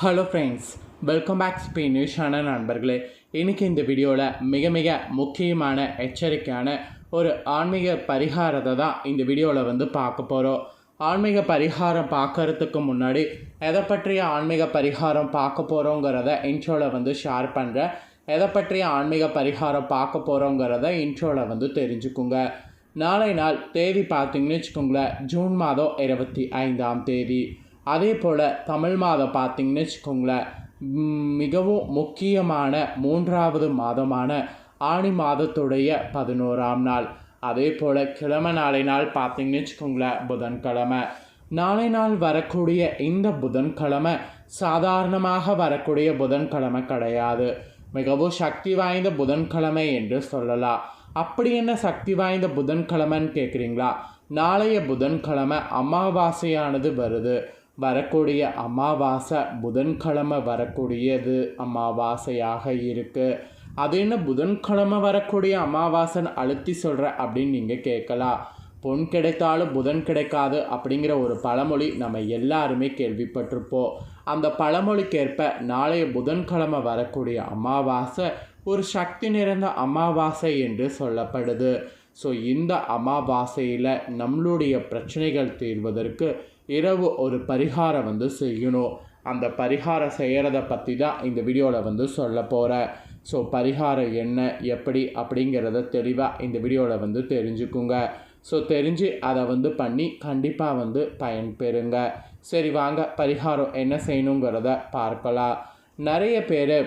Hello friends welcome back Spain நியூஸான நண்பர்களே. இன்றைக்கி இந்த வீடியோவில் மிக மிக முக்கியமான எச்சரிக்கையான ஒரு ஆன்மீக பரிகாரத்தை தான் இந்த வீடியோவில் வந்து பார்க்க போகிறோம் ஆன்மீக பரிகாரம் பார்க்கறதுக்கு முன்னாடி எதை பற்றிய ஆன்மீக பரிகாரம் பார்க்க போகிறோங்கிறத இன்ட்ரோவில் வந்து ஷேர் பண்ணுறேன் எதை பற்றிய ஆன்மீக பரிகாரம் பார்க்க போகிறோங்கிறத இன்ட்ரோவில் வந்து தெரிஞ்சுக்குங்க. நாளை நாள் தேதி பார்த்தீங்கன்னு வச்சுக்கோங்களேன் ஜூன் மாதம் இருபத்தி ஐந்தாம் தேதி. அதே போல் தமிழ் மாதம் பார்த்திங்கன்னு வச்சுக்கோங்களேன் மிகவும் முக்கியமான மூன்றாவது மாதமான ஆணி மாதத்துடைய பதினோராம் நாள். அதே போல் கிழமை நாளை நாள் பார்த்திங்கன்னு வச்சுக்கோங்களேன் புதன்கிழமை. நாளை நாள் வரக்கூடிய இந்த புதன்கிழமை சாதாரணமாக வரக்கூடிய புதன்கிழமை கிடையாது. மிகவும் சக்தி வாய்ந்த புதன்கிழமை என்று சொல்லலாம். அப்படி என்ன சக்தி வாய்ந்த புதன்கிழமைன்னு கேட்குறீங்களா நாளைய புதன்கிழமை அமாவாசையானது வருது. வரக்கூடிய அமாவாசை புதன்கிழமை வரக்கூடியது அமாவாசையாக இருக்குது அது என்ன புதன்கிழமை வரக்கூடிய அமாவாசைன்னு அழுத்தி சொல்கிற அப்படின்னு நீங்கள் கேட்கலாம். பொன் கிடைத்தாலும் புதன் கிடைக்காது அப்படிங்கிற ஒரு பழமொழி நம்ம எல்லாருமே கேள்விப்பட்டிருப்போம். அந்த பழமொழிக்கேற்ப நாளைய புதன்கிழமை வரக்கூடிய அமாவாசை ஒரு சக்தி நிறைந்த அமாவாசை என்று சொல்லப்படுது. ஸோ இந்த அமாவாசையில் நம்மளுடைய பிரச்சனைகள் தீர்வதற்கு இரவு ஒரு பரிகாரம் வந்து செய்யணும். அந்த பரிகாரம் செய்கிறத பற்றி தான் இந்த வீடியோவில் வந்து சொல்ல போகிறேன் ஸோ பரிகாரம் என்ன எப்படி அப்படிங்கிறத தெளிவாக இந்த வீடியோவில் வந்து தெரிஞ்சுக்குங்க. ஸோ தெரிஞ்சு அதை வந்து பண்ணி கண்டிப்பாக வந்து பயன்பெறுங்க. சரி வாங்க பரிகாரம் என்ன செய்யணுங்கிறத பார்க்கலாம். நிறைய பேர்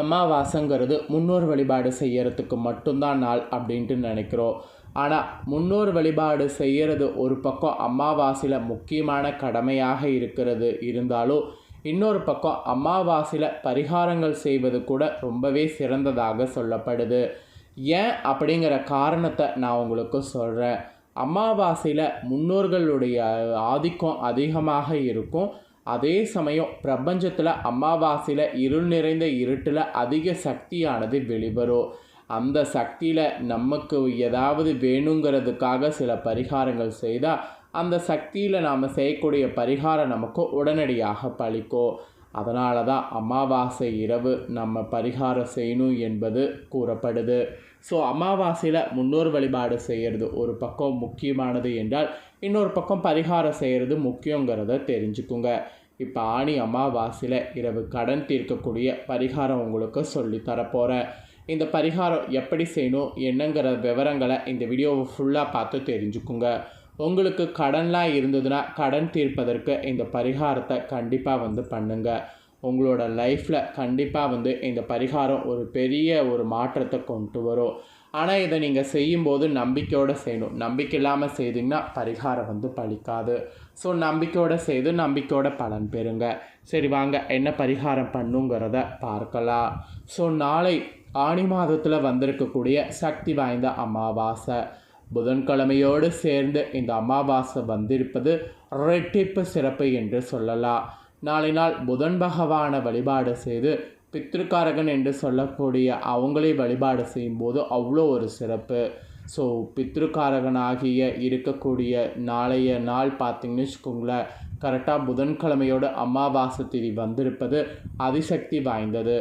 அமாவாசைங்கிறது முன்னோர் வழிபாடு செய்யறதுக்கு மட்டும்தான் நாள் அப்படின்ட்டு நினைக்கிறோம். ஆனால் முன்னோர் வழிபாடு செய்கிறது ஒரு பக்கம் அமாவாசையில் முக்கியமான கடமையாக இருக்கிறது. இருந்தாலும் இன்னொரு பக்கம் அமாவாசையில் பரிகாரங்கள் செய்வது கூட ரொம்பவே சிறந்ததாக சொல்லப்படுது. ஏன் அப்படிங்கிற காரணத்தை நான் உங்களுக்கு சொல்கிறேன் அமாவாசையில் முன்னோர்களுடைய ஆதிக்கம் அதிகமாக இருக்கும். அதே சமயம் பிரபஞ்சத்தில் அமாவாசையில் இருள் நிறைந்த இருட்டில் அதிக சக்தியானது வெளிவரும். அந்த சக்தியில் நமக்கு ஏதாவது வேணுங்கிறதுக்காக சில பரிகாரங்கள் செய்தால் அந்த சக்தியில் நாம் செய்யக்கூடிய பரிகாரம் நமக்கு உடனடியாக பலிக்கும் அதனால தான் அமாவாசை இரவு நம்ம பரிகாரம் செய்யணும் என்பது கூறப்படுது. ஸோ அமாவாசையில் முன்னோர் வழிபாடு செய்கிறது ஒரு பக்கம் முக்கியமானது என்றால் இன்னொரு பக்கம் பரிகாரம் செய்கிறது முக்கியங்கிறத தெரிஞ்சுக்குங்க. இப்போ ஆணி அமாவாசையில் இரவு கடன் தீர்க்கக்கூடிய பரிகாரம் உங்களுக்கு சொல்லி தரப்போகிறேன் இந்த பரிகாரம் எப்படி செய்யணும் என்னங்கிற விவரங்களை இந்த வீடியோவை ஃபுல்லாக பார்த்து தெரிஞ்சுக்குங்க. உங்களுக்கு கடன்லாம் இருந்ததுன்னா கடன் தீர்ப்பதற்கு இந்த பரிகாரத்தை கண்டிப்பாக வந்து பண்ணுங்கள் உங்களோட லைஃப்பில் கண்டிப்பாக வந்து இந்த பரிகாரம் ஒரு பெரிய ஒரு மாற்றத்தை கொண்டு வரும். ஆனால் இதை நீங்கள் செய்யும்போது நம்பிக்கையோடு செய்யணும். நம்பிக்கை இல்லாமல் செய்தீங்கன்னா பரிகாரம் வந்து பழிக்காது. ஸோ நம்பிக்கையோடு செய்து நம்பிக்கையோட பலன் பெறுங்க. சரி வாங்க என்ன பரிகாரம் பண்ணுங்கிறத பார்க்கலாம். ஸோ நாளை ஆணி மாதத்தில் வந்திருக்கக்கூடிய சக்தி வாய்ந்த அமாவாசை. புதன்கிழமையோடு சேர்ந்து இந்த அமாவாசை வந்திருப்பது ரெட்டிப்பு சிறப்பு என்று சொல்லலாம். நாளை நாள் புதன் பகவானை வழிபாடு செய்து பித்திருக்காரகன் என்று சொல்லக்கூடிய அவங்களே வழிபாடு செய்யும்போது அவ்வளோ ஒரு சிறப்பு. ஸோ பித்திருக்காரகனாகிய இருக்கக்கூடிய நாளைய நாள் பார்த்திங்கன்னு வச்சுக்கோங்களேன் கரெக்டாக புதன்கிழமையோட அமாவாசை திதி வந்திருப்பது அதிசக்தி வாய்ந்தது.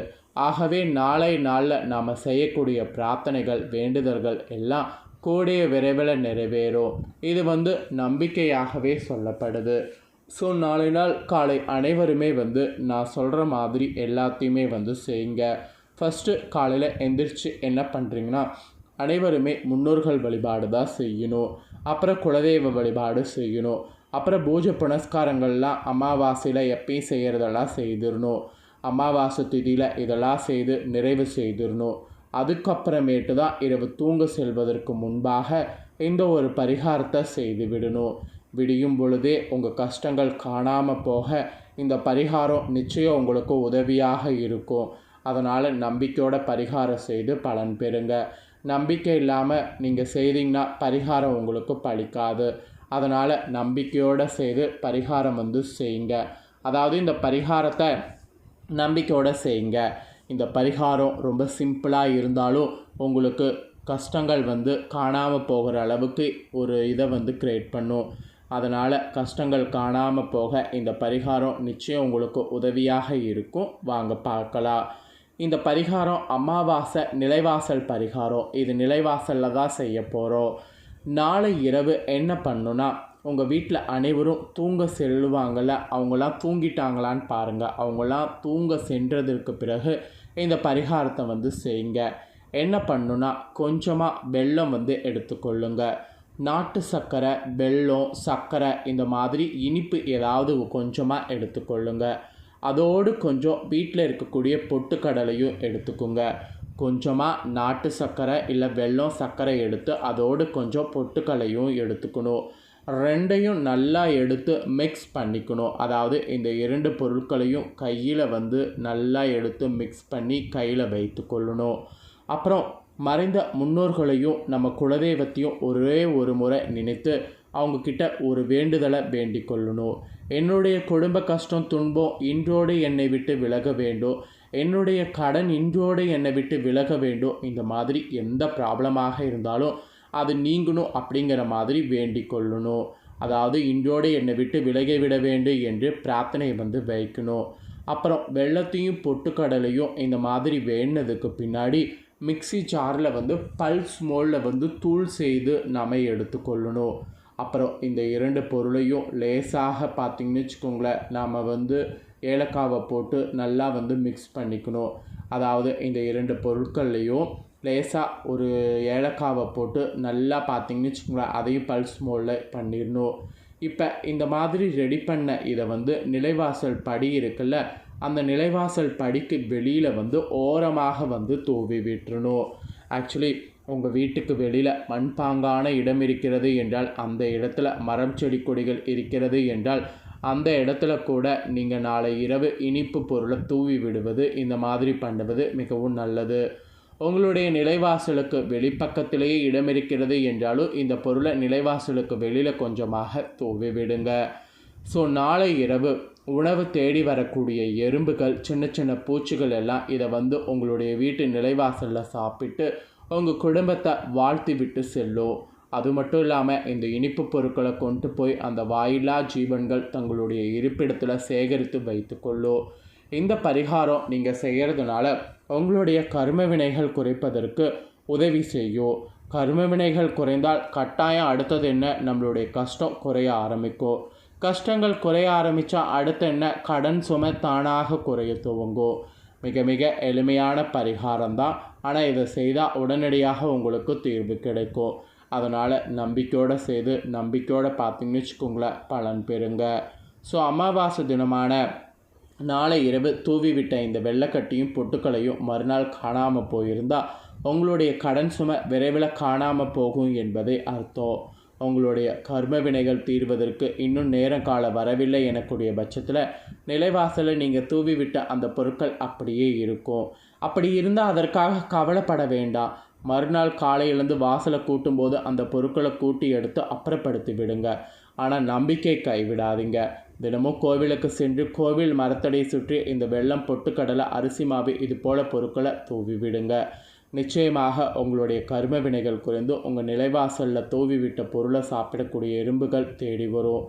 ஆகவே நாளை நாளில் நாம் செய்யக்கூடிய பிரார்த்தனைகள் வேண்டுதல்கள் எல்லாம் கூடிய விரைவில் நிறைவேறும். இது வந்து நம்பிக்கையாகவே சொல்லப்படுது. ஸோ நாளை நாள் காலை அனைவருமே வந்து நான் சொல்கிற மாதிரி எல்லாத்தையுமே வந்து செய்யுங்க. ஃபஸ்ட்டு காலையில் எந்திரிச்சு என்ன பண்ணுறீங்கன்னா அனைவருமே முன்னோர்கள் வழிபாடு தான் செய்யணும். அப்புறம் குலதெய்வ வழிபாடு செய்யணும். அப்புறம் பூஜை புனஸ்காரங்கள்லாம் அமாவாசையில் எப்பயும் செய்கிறதெல்லாம் செய்திடணும். அமாவாசை திதியில் இதெல்லாம் செய்து நிறைவு செய்திடணும். அதுக்கப்புறமேட்டு தான் இரவு தூங்க செல்வதற்கு முன்பாக இந்த ஒரு பரிகாரத்தை செய்து விடணும். விடியும் பொழுதே உங்கள் கஷ்டங்கள் காணாமல் போக இந்த பரிகாரம் நிச்சயம் உங்களுக்கு உதவியாக இருக்கும். அதனால் நம்பிக்கையோட பரிகாரம் செய்து பலன் பெறுங்க. நம்பிக்கை இல்லாமல் நீங்கள் செய்தீங்கன்னா பரிகாரம் உங்களுக்கு பழிக்காது. அதனால் நம்பிக்கையோடு செய்து பரிகாரம் வந்து செய்யுங்க. அதாவது இந்த பரிகாரத்தை நம்பிக்கையோடு செய்யுங்க. இந்த பரிகாரம் ரொம்ப சிம்பிளாக இருந்தாலும் உங்களுக்கு கஷ்டங்கள் வந்து காணாமல் போகிற அளவுக்கு ஒரு இதை வந்து க்ரியேட் பண்ணும். அதனால் கஷ்டங்கள் காணாமல் போக இந்த பரிகாரம் நிச்சயம் உங்களுக்கு உதவியாக இருக்கும். வாங்க பார்க்கலாம். இந்த பரிகாரம் அமாவாசை நிலைவாசல் பரிகாரம். இது நிலைவாசலில் தான் செய்ய போகிறோம் நாளை இரவு என்ன பண்ணுன்னா உங்கள் வீட்டில் அனைவரும் தூங்க செல்லுவாங்கள்ல அவங்களாம் தூங்கிட்டாங்களான்னு பாருங்கள் அவங்களாம் தூங்க சென்றதற்கு பிறகு இந்த பரிகாரத்தை வந்து செய்யுங்க. என்ன பண்ணுன்னா கொஞ்சமாக வெல்லம் வந்து எடுத்துக்கொள்ளுங்க. நாட்டு சர்க்கரை வெல்லம் சர்க்கரை இந்த மாதிரி இனிப்பு ஏதாவது கொஞ்சமாக எடுத்துக்கொள்ளுங்க. அதோடு கொஞ்சம் வீட்டில் இருக்கக்கூடிய பொட்டுக்கடலையும் எடுத்துக்கோங்க. கொஞ்சமாக நாட்டு சர்க்கரை இல்லை வெல்லம் சர்க்கரை எடுத்து அதோடு கொஞ்சம் பொட்டுக்கலையும் எடுத்துக்கணும். ரெண்டையும் நல்லா எடுத்து மிக்ஸ் பண்ணிக்கணும். அதாவது இந்த இரண்டு பொருட்களையும் கையில் வந்து நல்லா எடுத்து மிக்ஸ் பண்ணி கையில் வைத்து கொள்ளணும். அப்புறம் மறைந்த முன்னோர்களையும் நம்ம குலதெய்வத்தையும் ஒரே ஒரு முறை நினைத்து அவங்கக்கிட்ட ஒரு வேண்டுதலை வேண்டிக் கொள்ளணும். என்னுடைய குடும்ப கஷ்டம் துன்பம் இன்றோடு என்னை விட்டு விலக வேண்டும். என்னுடைய கடன் இன்றோடு என்னை விட்டு விலக வேண்டும். இந்த மாதிரி எந்த ப்ராப்ளமாக இருந்தாலும் அது நீங்கணும் அப்படிங்கிற மாதிரி வேண்டிக் கொள்ளணும். அதாவது இன்றோடு என்னை விட்டு விலகி விட வேண்டும் என்று பிரார்த்தனை வந்து வைக்கணும். அப்புறம் வெள்ளத்தையும் பொட்டுக்கடலையும் இந்த மாதிரி வேண்டதுக்கு பின்னாடி மிக்சி ஜாரில் வந்து பல்ஸ் மோலில் வந்து தூள் செய்து நம்ம எடுத்துக்கொள்ளணும் அப்புறம் இந்த இரண்டு பொருளையும் லேசாக பார்த்திங்கன்னு வச்சுக்கோங்களேன். நாம் வந்து ஏலக்காவை போட்டு நல்லா வந்து மிக்ஸ் பண்ணிக்கணும். அதாவது இந்த இரண்டு பொருட்கள்லேயும் லேசாக ஒரு ஏலக்காவை போட்டு நல்லா பார்த்திங்கன்னு வச்சுக்கோங்களேன் அதையும் பல்ஸ் மோலில் பண்ணிடணும். இப்போ இந்த மாதிரி ரெடி பண்ண இதை வந்து நிலைவாசல் படி இருக்குல்ல அந்த நிலைவாசல் படிக்கு வெளியில் வந்து ஓரமாக வந்து தூவி விட்டுறணும். ஆக்சுவலி உங்கள் வீட்டுக்கு வெளியில் மண்பாங்கான இடம் இருக்கிறது என்றால் அந்த இடத்துல மரம் செடி கொடிகள் இருக்கிறது என்றால் அந்த இடத்துல கூட நீங்கள் நாளை இரவு இனிப்பு பொருளை தூவி விடுவது இந்த மாதிரி பண்ணுவது மிகவும் நல்லது. உங்களுடைய நிலைவாசலுக்கு வெளிப்பக்கத்திலேயே இடம் இருக்கிறது என்றாலும் இந்த பொருளை நிலைவாசலுக்கு வெளியில் கொஞ்சமாக தூவி விடுங்க. ஸோ நாளை இரவு உணவு தேடி வரக்கூடிய எறும்புகள் சின்ன சின்ன பூச்சிகள் எல்லாம் இதை வந்து உங்களுடைய வீட்டு நிலைவாசலில் சாப்பிட்டு உங்கள் குடும்பத்தை வாழ்த்தி விட்டு செல்லும். அது மட்டும் இல்லாமல் இந்த இனிப்பு பொருட்களை கொண்டு போய் அந்த வாயிலா ஜீவன்கள் தங்களுடைய இருப்பிடத்தில் சேகரித்து வைத்துக்கொள்ளும் இந்த பரிகாரம் நீங்கள் செய்கிறதுனால உங்களுடைய கர்ம வினைகள் குறைப்பதற்கு உதவி செய்யும் கர்ம வினைகள் குறைந்தால் கட்டாயம் அடுத்தது என்ன? நம்மளுடைய கஷ்டம் குறைய ஆரம்பிக்கும் கஷ்டங்கள் குறைய ஆரம்பித்தா அடுத்து என்ன? கடன் சுமை தானாக குறைய துவங்கும் மிக மிக எளிமையான பரிகாரம் தான் ஆனால் இதை செய்தால் உடனடியாக உங்களுக்கு தீர்வு கிடைக்கும். அதனால் நம்பிக்கையோடு செய்து நம்பிக்கையோடு பார்த்தீங்கன்னு வச்சுக்கோங்களேன் பலன் பெறுங்க. ஸோ அமாவாசை தினமான நாளை இரவு தூவிவிட்ட இந்த வெள்ளைக்கட்டியும் பொட்டுக்களையும் மறுநாள் காணாமல் போயிருந்தால் உங்களுடைய கடன் சுமை விரைவில் காணாமல் போகும் என்பதை அர்த்தம். உங்களுடைய கர்ம வினைகள் தீர்வதற்கு இன்னும் நேரம் காலம் வரவில்லை எனக்கூடிய பட்சத்தில் நிலைவாசலில் நீங்கள் தூவி விட்ட அந்த பொருட்கள் அப்படியே இருக்கும். அப்படி இருந்தால் அதற்காக கவலைப்பட வேண்டாம். மறுநாள் காலையிலேருந்து வாசலை கூட்டும்போது அந்த பொருட்களை கூட்டி எடுத்து அப்புறப்படுத்தி விடுங்க. ஆனால் நம்பிக்கை கைவிடாதீங்க. தினமும் கோவிலுக்கு சென்று கோவில் மரத்தடை சுற்றி இந்த வெள்ளம் பொட்டுக்கடலை அரிசி மாவு இது போல பொருட்களை தூவி விடுங்க. நிச்சயமாக உங்களுடைய கர்ம வினைகள் குறைந்து உங்கள் நிலைவாசலில் தூவி விட்ட பொருளை சாப்பிடக்கூடிய எறும்புகள் தேடி வரும்.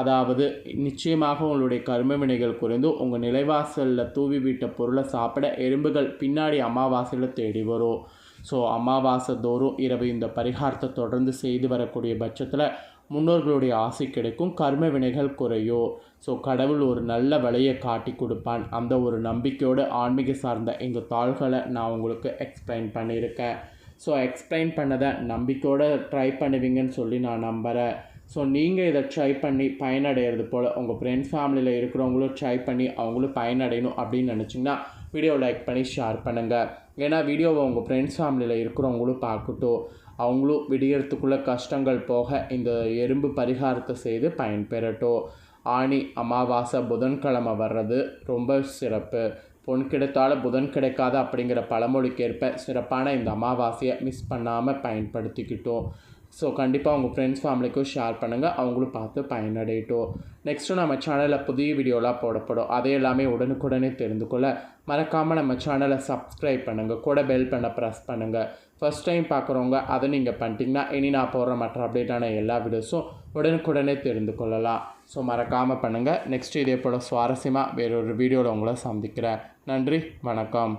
அதாவது நிச்சயமாக உங்களுடைய கர்ம வினைகள் குறைந்து உங்கள் நிலைவாசலில் தூவி விட்ட பொருளை சாப்பிட எறும்புகள் பின்னாடி அமாவாசையில் தேடி வரும். ஸோ அமாவாசை தோறும் இரவு இந்த பரிகாரத்தை தொடர்ந்து செய்து வரக்கூடிய பட்சத்தில் முன்னோர்களுடைய ஆசை கிடைக்கும். கர்ம வினைகள் குறையும் ஸோ கடவுள் ஒரு நல்ல வழியை காட்டி கொடுப்பான். அந்த ஒரு நம்பிக்கையோடு ஆன்மீக சார்ந்த இந்த தாள்களை நான் உங்களுக்கு எக்ஸ்பிளைன் பண்ணியிருக்கேன். ஸோ எக்ஸ்பிளைன் பண்ணதை நம்பிக்கையோடு ட்ரை பண்ணுவீங்கன்னு சொல்லி நான் நம்புகிறேன் ஸோ நீங்கள் இதை ட்ரை பண்ணி பயனடைகிறது போல் உங்கள் ஃப்ரெண்ட்ஸ் ஃபேமிலியில் இருக்கிறவங்களும் ட்ரை பண்ணி அவங்களும் பயனடையணும் அப்படின்னு நினச்சிங்கன்னா வீடியோ லைக் பண்ணி ஷேர் பண்ணுங்கள் ஏன்னா வீடியோவை உங்கள் ஃப்ரெண்ட்ஸ் ஃபேமிலியில் இருக்கிறவங்களும் பார்க்கட்டும். அவங்களும் விடியறதுக்குள்ளே கஷ்டங்கள் போக இந்த எறும்பு பரிகாரத்தை செய்து பயன்பெறட்டும். ஆணி அமாவாசை புதன்கிழமை வர்றது ரொம்ப சிறப்பு. பொன் கிடைத்தால புதன் கிடைக்காது அப்படிங்கிற பழமொழிக்கேற்ப சிறப்பான இந்த அமாவாசையை மிஸ் பண்ணாமல் பயன்படுத்திக்கிட்டோம். ஸோ கண்டிப்பாக உங்கள் ஃப்ரெண்ட்ஸ் ஃபேமிலிக்கும் ஷேர் பண்ணுங்கள் அவங்களும் பார்த்து பயனடையட்டும். நெக்ஸ்ட்டு நம்ம சேனலில் புதிய வீடியோலாம் போடப்படும். அதை எல்லாமே உடனுக்குடனே தெரிந்து கொள்ள மறக்காமல் நம்ம சேனலை சப்ஸ்கிரைப் பண்ணுங்கள் கூட பெல் பண்ண ப்ரெஸ் பண்ணுங்கள் ஃபஸ்ட் டைம் பார்க்குறவங்க அதை நீங்கள் பண்ணிட்டீங்கன்னா இனி நான் போடுற மற்ற அப்டேட்டான எல்லா வீடியோஸும் உடனுக்குடனே தெரிந்து கொள்ளலாம் ஸோ மறக்காமல் பண்ணுங்கள் நெக்ஸ்ட் இதே போல் சுவாரஸ்யமாக வேறொரு வீடியோவில் உங்களை சந்திக்கிறேன். நன்றி வணக்கம்.